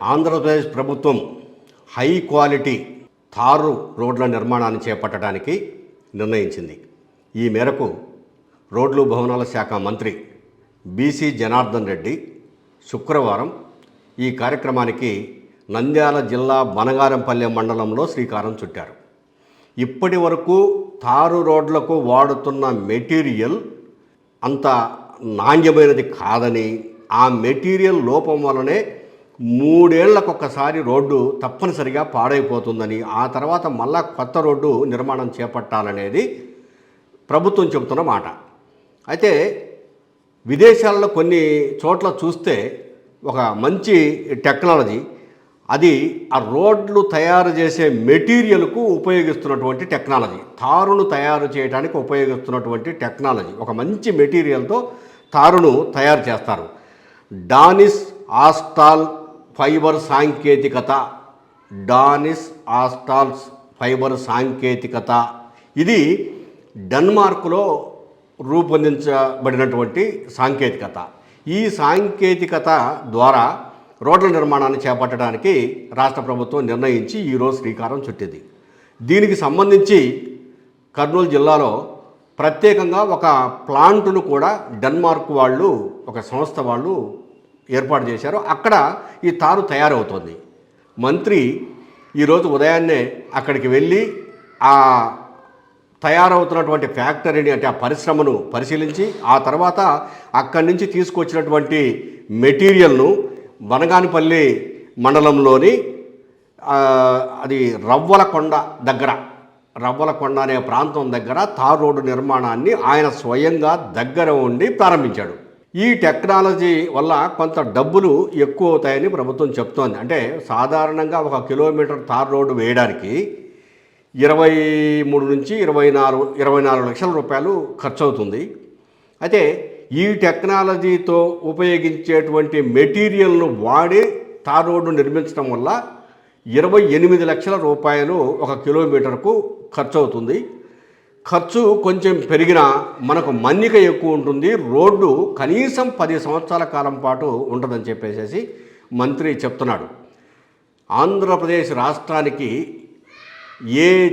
ఆంధ్రప్రదేశ్ ప్రభుత్వం high quality తారు రోడ్ల నిర్మాణాన్ని చేపట్టడానికి నిర్ణయించింది. ఈ మేరకు రోడ్లు భవనాల శాఖ మంత్రి బీసీ జనార్దన్ రెడ్డి శుక్రవారం ఈ కార్యక్రమానికి నంద్యాల జిల్లా బనగారంపల్లె మండలంలో శ్రీకారం చుట్టారు. ఇప్పటి వరకు తారు రోడ్లకు వాడుతున్న మెటీరియల్ అంత నాణ్యమైనది కాదని ఆ మెటీరియల్ లోపం వలనే మూడేళ్ళకొకసారి రోడ్డు తప్పనిసరిగా పాడైపోతుందని ఆ తర్వాత మళ్ళా కొత్త రోడ్డు నిర్మాణం చేపట్టాలనేది ప్రభుత్వం చెబుతున్న మాట. అయితే విదేశాల్లో కొన్ని చోట్ల చూస్తే ఒక మంచి టెక్నాలజీ అది ఆ రోడ్లు తయారు చేసే మెటీరియల్కు ఉపయోగిస్తున్నటువంటి టెక్నాలజీ తారును తయారు చేయడానికి ఉపయోగిస్తున్నటువంటి టెక్నాలజీ. ఒక మంచి మెటీరియల్తో తారును తయారు చేస్తారు. డానిస్ ఆస్టాల్ ఫైబర్ సాంకేతికత డానిస్ ఆస్టాల్స్ ఫైబర్ సాంకేతికత. ఇది డెన్మార్క్లో రూపొందించబడినటువంటి సాంకేతికత. ఈ సాంకేతికత ద్వారా రోడ్ల నిర్మాణాన్ని చేపట్టడానికి రాష్ట్ర ప్రభుత్వం నిర్ణయించి ఈరోజు శ్రీకారం చుట్టింది. దీనికి సంబంధించి కర్నూలు జిల్లాలో ప్రత్యేకంగా ఒక ప్లాంటును కూడా డెన్మార్క్ వాళ్ళు ఒక సంస్థ వాళ్ళు ఏర్పాటు చేశారు అక్కడ ఈ తారు తయారవుతుంది. మంత్రి ఈరోజు ఉదయాన్నే అక్కడికి వెళ్ళి ఆ తయారవుతున్నటువంటి ఫ్యాక్టరీని అంటే ఆ పరిశ్రమను పరిశీలించి ఆ తర్వాత అక్కడి నుంచి తీసుకొచ్చినటువంటి మెటీరియల్ను వనగానిపల్లి మండలంలోని అది అది రవ్వలకొండ దగ్గర రవ్వలకొండ అనే ప్రాంతం దగ్గర తార్ రోడ్డు నిర్మాణాన్ని ఆయన స్వయంగా దగ్గర ఉండి ప్రారంభించాడు. ఈ టెక్నాలజీ వల్ల కొంత డబ్బులు ఎక్కువ అవుతాయని ప్రభుత్వం చెప్తోంది. అంటే సాధారణంగా ఒక కిలోమీటర్ తార్ రోడ్డు వేయడానికి ఇరవై మూడు నుంచి ఇరవై నాలుగు ఇరవై నాలుగు లక్షల రూపాయలు ఖర్చు అవుతుంది అయితే ఈ టెక్నాలజీతో ఉపయోగించేటువంటి మెటీరియల్ను వాడి తార్ రోడ్డు నిర్మించడం వల్ల ఇరవై ఎనిమిది లక్షల రూపాయలు ఒక కిలోమీటర్కు ఖర్చు అవుతుంది ఖర్చు కొంచెం పెరిగినా మనకు మన్నిక ఎక్కువ ఉంటుంది. రోడ్డు కనీసం పది సంవత్సరాల కాలం పాటు ఉంటుందని చెప్పేసి మంత్రి చెప్తున్నాడు. ఆంధ్రప్రదేశ్ రాష్ట్రానికి ఏ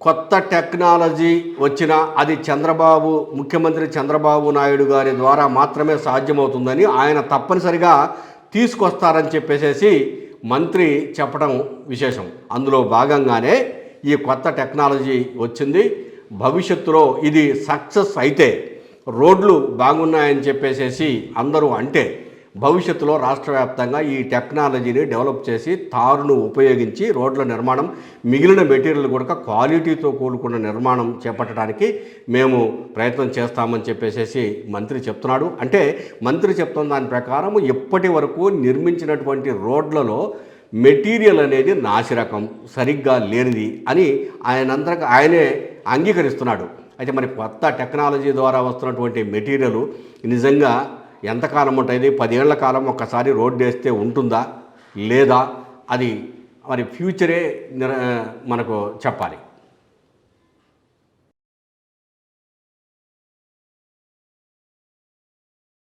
కొత్త టెక్నాలజీ వచ్చినా అది చంద్రబాబు ముఖ్యమంత్రి చంద్రబాబు నాయుడు గారి ద్వారా మాత్రమే సాధ్యమవుతుందని ఆయన తప్పనిసరిగా తీసుకొస్తారని చెప్పేసి మంత్రి చెప్పడం విశేషం. అందులో భాగంగానే ఈ కొత్త టెక్నాలజీ వచ్చింది. భవిష్యత్తులో ఇది సక్సెస్ అయితే రోడ్లు బాగున్నాయని చెప్పేసేసి అందరూ అంటే భవిష్యత్తులో రాష్ట్ర వ్యాప్తంగా ఈ టెక్నాలజీని డెవలప్ చేసి తారును ఉపయోగించి రోడ్ల నిర్మాణం మిగిలిన మెటీరియల్ కూడా క్వాలిటీతో కూడుకున్న నిర్మాణం చేపట్టడానికి మేము ప్రయత్నం చేస్తామని చెప్పేసి మంత్రి చెప్తున్నాడు. అంటే మంత్రి చెప్తున్న దాని ప్రకారం ఇప్పటి వరకు నిర్మించినటువంటి రోడ్లలో మెటీరియల్ అనేది నాసిరకం సరిగ్గా లేనిది అని ఆయనందరికి ఆయనే అంగీకరిస్తున్నాడు. అయితే మరి కొత్త టెక్నాలజీ ద్వారా వస్తున్నటువంటి మెటీరియల్ నిజంగా ఎంతకాలం ఉంటుంది? పదేళ్ళ కాలం ఒక్కసారి రోడ్డు వేస్తే ఉంటుందా? లేదా? అది మరి ఫ్యూచరే మనకు చెప్పాలి.